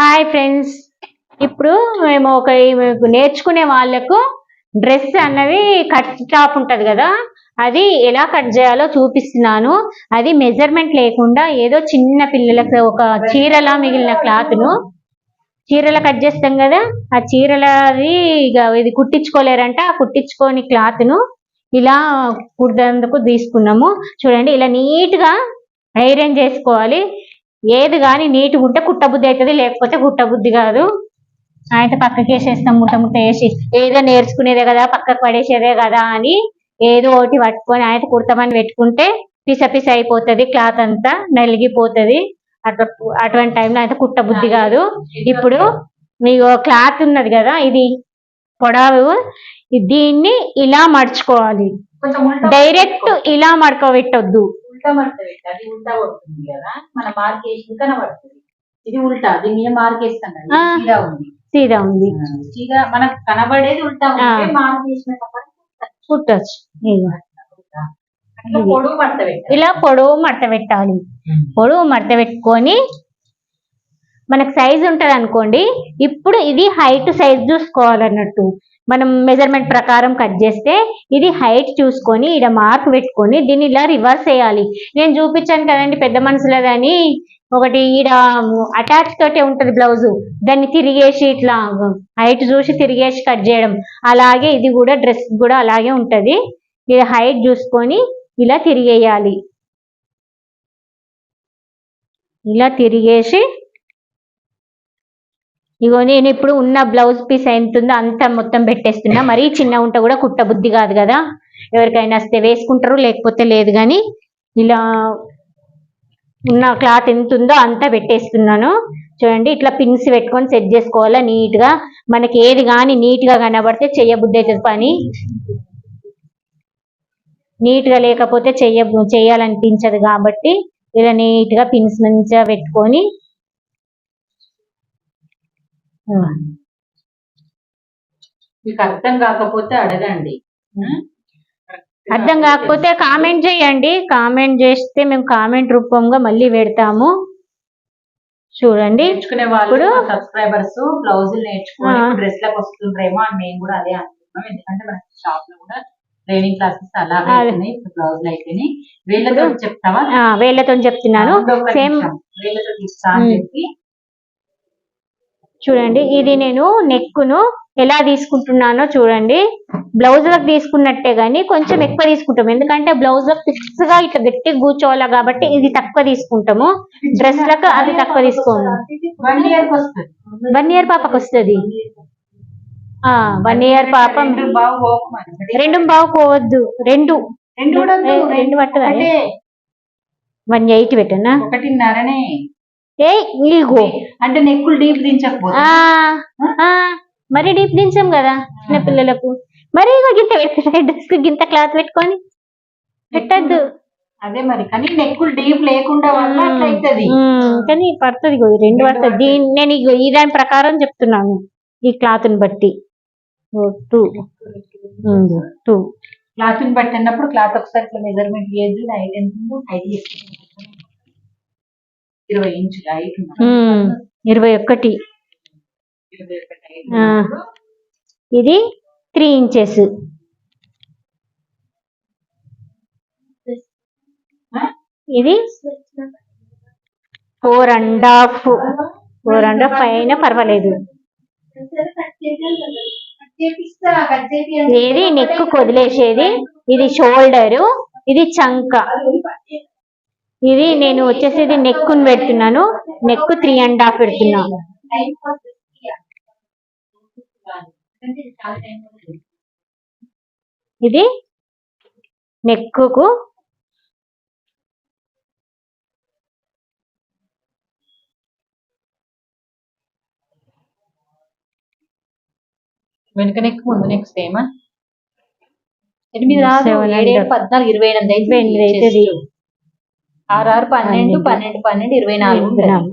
Hi friends ఇప్పుడు మేము ఒక నేర్చుకునే వాళ్ళకు డ్రెస్ అన్నది కట్ టాప్ ఉంటది కదా అది ఎలా కట్ చేయాలో చూపిస్తున్నాను. అది మెజర్మెంట్ లేకుండా ఏదో చిన్న పిల్లలకు ఒక చీరలా మిగిలిన క్లాత్ను చీరలా కట్ చేస్తాం కదా ఆ చీరలది ఇక ఇది కుట్టించుకోలేరంట ఆ కుట్టించుకోని క్లాత్ను ఇలా కుట్టేందుకు తీసుకున్నాము. చూడండి ఇలా నీట్గా ఐరన్ చేసుకోవాలి. ఏది కానీ నీట్గా ఉంటే కుట్టబుద్ధి అవుతుంది లేకపోతే కుట్టబుద్ధి కాదు. అయితే పక్కకి వేసేస్తాం ముట్ట ముట్ట వేసి ఏదో నేర్చుకునేదే కదా పక్కకు పడేసేదే కదా అని ఏదో ఒకటి పట్టుకొని ఆయన కుడతామని పెట్టుకుంటే పిస పిస అయిపోతుంది క్లాత్ అంతా నలిగిపోతుంది. అట్లా అటువంటి టైంలో అయితే కుట్టబుద్ధి కాదు. ఇప్పుడు మీకు క్లాత్ ఉన్నది కదా ఇది పొడవు దీన్ని ఇలా ఉల్టా డైరెక్ట్ ఇలా మడకబెట్టొద్దు. మడత పెట్టి అది ఉల్టా పడుతుంది కదా. మన మార్క్ వేసి కనబడుతుంది. ఇది ఉల్టా. దీని మీద మార్క్ వేస్తాం కదా సీదా ఉంది. సీదా ఉంది. సీదా మనకు కనబడేది ఉల్టా ఉంటే. మార్క్ వేసినప్పుడు కుట్టచ్చు పొడుగు మడత ఇలా పొడవు మడత పెట్టాలి. పొడవు మడత పెట్టుకొని మనకు సైజ్ ఉంటుంది అనుకోండి ఇప్పుడు ఇది హైట్ సైజ్ చూసుకోవాలన్నట్టు. మనం మెజర్మెంట్ ప్రకారం కట్ చేస్తే ఇది హైట్ చూసుకొని ఇక్కడ మార్క్ పెట్టుకొని దీన్ని ఇలా రివర్స్ చేయాలి. నేను చూపించాను కదండి పెద్ద మనుషులదని ఒకటి ఈడ అటాచ్ తోటే ఉంటది బ్లౌజ్ దాన్ని తిరిగేసి ఇట్లా హైట్ చూసి తిరిగేసి కట్ చేయడం. అలాగే ఇది కూడా డ్రెస్ కూడా అలాగే ఉంటది. ఇది హైట్ చూసుకొని ఇలా తిరిగేయాలి. ఇలా తిరిగేసి ఇగో నేను ఇప్పుడు ఉన్న బ్లౌజ్ పీస్ ఎంత ఉందో అంత మొత్తం పెట్టేస్తున్నా. మరీ చిన్న ఉంట కూడా కుట్ట బుద్ధి కాదు కదా. ఎవరికైనా వస్తే వేసుకుంటారు లేకపోతే లేదు కానీ ఇలా ఉన్న క్లాత్ ఎంత ఉందో అంతా పెట్టేస్తున్నాను. చూడండి ఇట్లా పిన్స్ పెట్టుకొని సెట్ చేసుకోవాలా నీట్గా. మనకి ఏది కానీ నీట్గా కనబడితే చెయ్యబుద్ధి అవుతుంది పని. నీట్గా లేకపోతే చెయ్య చేయాలనిపించదు కాబట్టి ఇలా నీట్గా పిన్స్ మంచిగా పెట్టుకొని మీకు అర్థం కాకపోతే అడగండి? అర్థం కాకపోతే కామెంట్ చేయండి కామెంట్ చేస్తే మేము కామెంట్ రూపంగా మళ్ళీ పెడతాము చూడండి ఇప్పుడు- సబ్స్క్రైబర్స్ బ్లౌజులు నేర్చుకొని. డ్రెస్లకు వస్తుండ్రేమో అని మేము కూడా అదే అనుకుంటున్నాం ఎందుకంటే మన షాప్లో కూడా ట్రైనింగ్ క్లాసెస్. అయిపోయినాయి బ్లౌజులు అయిపోయినాయి వీళ్ళతో చెప్తావా వేళ్ళతో చెప్తున్నాను సేమ్. వీళ్ళతో తీస్తా అని. చెప్పి చూడండి ఇది నేను నెక్కును ఎలా తీసుకుంటున్నానో చూడండి. బ్లౌజ్లకు తీసుకున్నట్టే గానీ కొంచెం ఎక్కువ తీసుకుంటాం. ఎందుకంటే బ్లౌజ్లకు ఫిక్స్గా ఇట్లా గట్టిగా కూర్చోవాలి కాబట్టి ఇది తక్కువ తీసుకుంటాము. డ్రెస్లకు అది తక్కువ తీసుకోము. వన్ ఇయర్ పాపకు వస్తుంది. వన్ ఇయర్ పాప రెండు బాగా పోకమని. రెండు రెండు. పట్టదా? వన్ ఎయిట్ పెట్టనా? ఒకటిన్నరనే. ఏ ఇగో అంటే నెక్కులు డీప్ దించకపోతే ఆ, ఆ, మరి డీప్ దించాం కదా చిన్న పిల్లలకు మరి ఇగో గింత పెడతారు డ్రెస్ గింత క్లాత్ పెట్టుకొని పెట్టద్దు అదే మరి కానీ నెక్కులు డీప్ లేకుండా వల్ల కానీ పడుతుంది ఇగో రెండు పడుతుంది దీని నేను ఇగో ఈ దాని ప్రకారం చెప్తున్నాను ఈ క్లాత్ని బట్టి టూ టూ క్లాత్ని పట్టినప్పుడు క్లాత్ ఒకసారి మెజర్మెంట్ చేయొద్దు హైట్ ఎంత హైట్ ఇరవై ఇంచుల హైట్ ఇరవై ఒకటి. ఇది త్రీ ఇంచెస్? ఇది four and half. Four and half అయినా పర్వాలేదు. ఏది నెక్ వదిలేసేది ఇది షోల్డర్. ఇది చంక. ఇది నేను వచ్చేసేది నెక్ పెడుతున్నాను. నెక్ త్రీ అండ్ హాఫ్ పెడుతున్నా. ఇది నెక్కు వెనుక నెక్ ముందు నెక్ సేమ్ ఎనిమిది and- పద్నాలుగు ఇరవై ఎనిమిది ఇరవై ఎనిమిది అయితే అవుతుంది. ఆరు ఆరు పన్నెండు. పన్నెండు. పన్నెండు ఇరవై నాలుగు.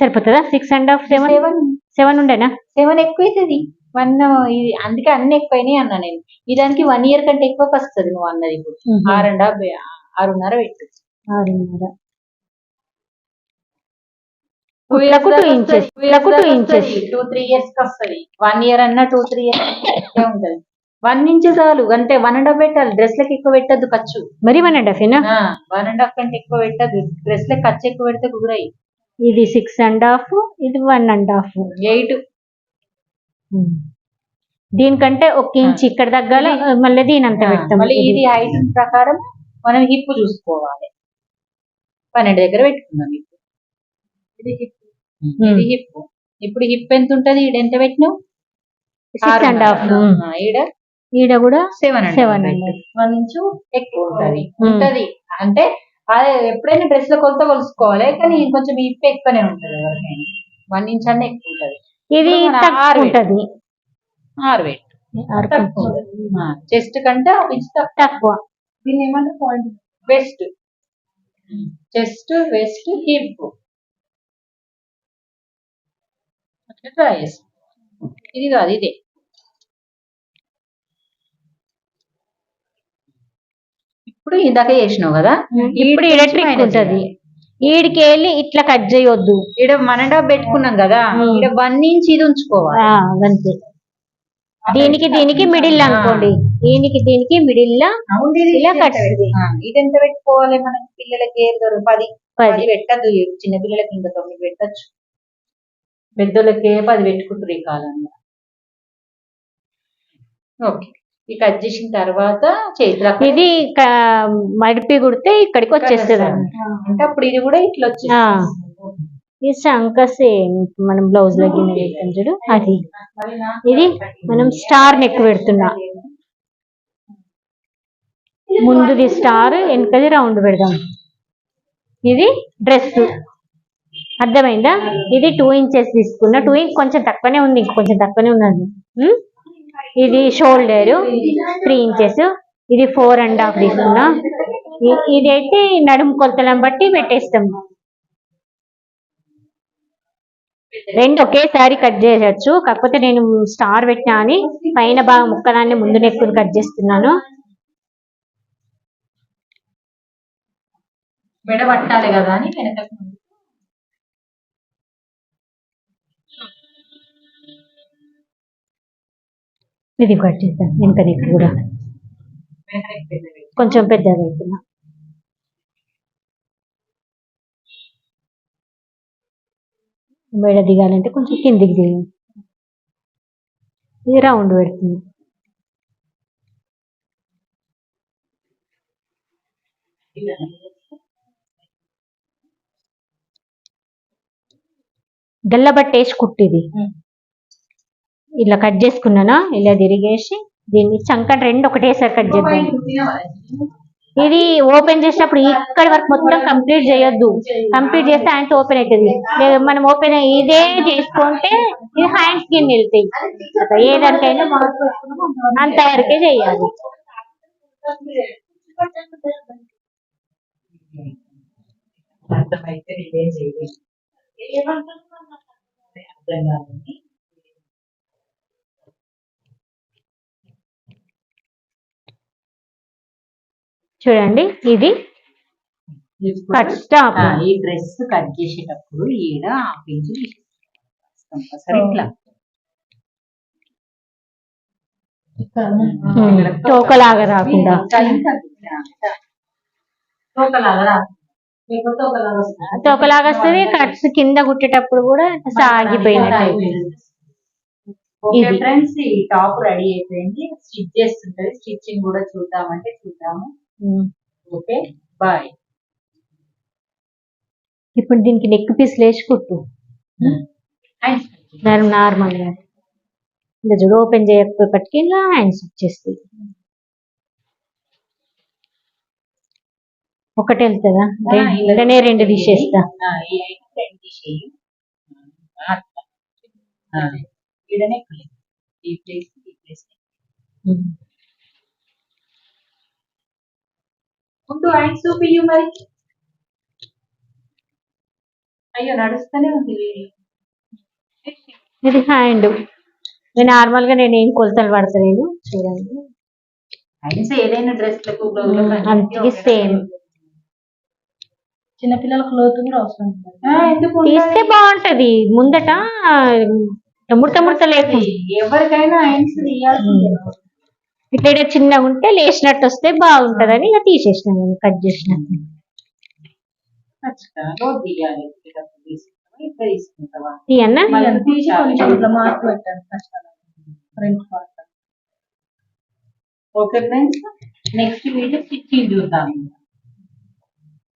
సరిపోతుందా? Six and half seven seven seven ఉండేనా? సెవెన్ ఎక్కువ అవుతుంది వన్ ఇది అందుకే అన్ని ఎక్కువైనాయి అన్నా నేను. ఈ దానికి వన్ ఇయర్ కంటే ఎక్కువ వస్తుంది నువ్వు అన్నది ఇప్పుడు. ఆరు అండ్ హాఫ్ ఆరున్నర పెట్టు. ఆరున్నర. టూ త్రీ ఇయర్స్కి వస్తుంది. వన్ ఇయర్ అన్నా టూ త్రీ ఇయర్స్ ఉంటది. వన్ ఇంచ్ చాలు. అంటే వన్ అండ్ హాఫ్ పెట్టాలి. డ్రెస్ లకి ఎక్కువ పెట్టద్దు ఖర్చు. మరి one and half one and half కంటే ఎక్కువ పెట్టద్దు. డ్రెస్ లకి ఖర్చు ఎక్కువ పెడితే కుదురాయి. ఇది సిక్స్ అండ్ హాఫ్ ఇది వన్ అండ్ హాఫ్ ఎయిట్ దీనికంటే ఒక ఇంచ్ ఇక్కడ తగ్గాల మళ్ళీ దీని అంత పెడతాం మళ్ళీ ఇది హైట్ ప్రకారం మనం హిప్ చూసుకోవాలి. పన్నెండు దగ్గర పెట్టుకుందాం హిప్ ఇది హిప్ ఇది హిప్ ఇప్పుడు హిప్ ఎంత ఉంటది? ఈడ ఎంత పెట్టినావు? సిక్స్ అండ్ హాఫ్ ఈడ ఈడ కూడా సెవెన్ సెవెన్ వన్ ఇంచు ఎక్కువ ఉంటది. Hmm. ఉంటది. అంటే అదే ఎప్పుడైనా డ్రెస్లో కొలత కొలుసుకోవాలి కానీ కొంచెం హిప్ ఎక్కువనే ఉంటది ఎవరికైనా. వన్ ఇంచ్ అన్న ఎక్కువ ఉంటది. ఇది ఆరు ఉంటది. ఆరు వెయిట్ చెస్ట్ కంటే ఒక ఇంచ్ తక్కువ. దీన్ని ఏమంటారు? Point waist chest waist hip అట్లా ట్రై చేసి ఇది కాదు ఇదే. ఇప్పుడు ఇందాక చేసినావు కదా? ఇప్పుడు ఈడ ట్రిక్ ఉంటది. ఈడికి వెళ్ళి ఇట్లా కట్ చేయొద్దు. ఈడ మన పెట్టుకున్నాం కదా. ఈడ వన్ ఇంచ్ ఇది ఉంచుకోవాలి. అంతే దీనికి దీనికి మిడిల్ అనుకోండి. దీనికి దీనికి మిడిల్ లా ఇలా ఇది కట్ ఎంత పెట్టు- ఆ, ఇది ఎంత పెట్టుకోవాలి మనకి? పిల్లలకి ఏం దొరకదు పది. పది. పది పెట్టద్దు. చిన్న పిల్లలకి ఇంకా తొమ్మిది పెట్టచ్చు. పెద్దోళ్ళకి పది పెట్టుకుంటారు ఈ కాలంలో. ఓకే. ఈ కట్ చేసిన తర్వాత చేతులు ఇది మడిపి కుడితే ఇక్కడికి వచ్చేస్తుంది అంటే అప్పుడు ఇది కూడా ఇట్లా వచ్చి ఆ. ఈ శంక సేమ్ మనం బ్లౌజ్లో గిన్నె పెడతాం చూడు అది. ఇది మనం స్టార్ నెక్ పెడుతున్నా. ముందుది స్టార్ వెనకది రౌండ్ పెడదాం. ఇది డ్రెస్. అర్థమైందా? ఇది టూ ఇంచెస్ తీసుకున్నా టూ ఇంచ్ కొంచెం తక్కువనే ఉంది ఇంక కొంచెం తక్కువనే ఉన్నది? ఇది షోల్డర్ త్రీ ఇంచెస్ ఇది ఫోర్ అండ్ హాఫ్ తీసుకున్నా ఇదైతే ఇది అయితే నడుము కొలతలను బట్టి పెట్టేస్తాం. రెండు ఒకేసారి కట్ చేయవచ్చు కాకపోతే నేను స్టార్ పెట్టినా అని పైన బాగా ముక్కలాన్ని ముందు నెక్కుని కట్ చేస్తున్నాను. మెడ పట్టాలి కదా అని ఇది కట్ చేస్తాను వెనక దగ్గర కూడా. కొంచెం పెద్దగా అవుతున్నా మెడ దిగాలంటే కొంచెం కిందికి దిగి. ఇది రౌండ్ పెడుతుంది. గల్లబట్టేసి కుట్టిది. ఇలా కట్ చేసుకున్నానా? ఇలా తిరిగేసి దీన్ని చంకటి రెండు ఒకటేసారి కట్ చేద్దాం. ఇది ఓపెన్ చేసినప్పుడు ఇక్కడి వరకు మొత్తం కంప్లీట్ చేయొద్దు. కంప్లీట్ చేస్తే హ్యాండ్స్ ఓపెన్ అవుతుంది. మనం ఓపెన్ ఇదే చేసుకుంటే ఇది హ్యాండ్స్ కింద వెళ్తాయి. అట్లా ఏ దానికైనా అంతవరకే చేయాలి. అర్థమైతే ఇదేం చేయలేదు అర్థం కాదండి చూడండి ఇది కట్ స్టాప్ ఆ, ఈ డ్రెస్ కట్ చేసేటప్పుడు ఈడ ఇట్లా. తోకలాగా రాకుండా. తోకలాగా వస్తుంది కట్స్ కింద కుట్టేటప్పుడు కూడా సాగిపోయినట్టు. ఫ్రెండ్స్ ఈ టాప్ రెడీ అయిపోయింది. స్టిచ్ చేస్తుంటది. స్టిచ్చింగ్ కూడా చూద్దామంటే చూద్దాము. ఓకే బాయ్ ఇప్పుడు దీనికి నెక్ పీస్ లేచి కుట్టు. నార్మల్గా. ఇలా చూడు ఓపెన్ చేయకపోయేపటికి ఇలా హ్యాండ్స్ వచ్చేస్తాయి ఒకటి వెళ్తుందా? ఇలానే రెండు. తీసేస్తా. ఈ ప్లేస్ ఈ ప్లేస్. ఉంటూ ఆయన చూపియ్యు మరి. అయ్యో నడుస్తూనే ఉంది ఇది హ్యాండ్ నేను నార్మల్గా నేను ఏం కొలతలు పడతలేను చూడండి. ఏదైనా సేమ్. చిన్నపిల్లల క్లోత్ కూడా అవసరం తీస్తే బాగుంటది. ముందట ముడత ముడత లేకుండా ఎవరికైనా తీయాల్సిందే. ఇట్లా ఈడ చిన్నగా ఉంటే లేచినట్టు వస్తే బాగుంటదని ఇక తీసేసిన నేను cut part okay friends next video stitching చూద్దాం.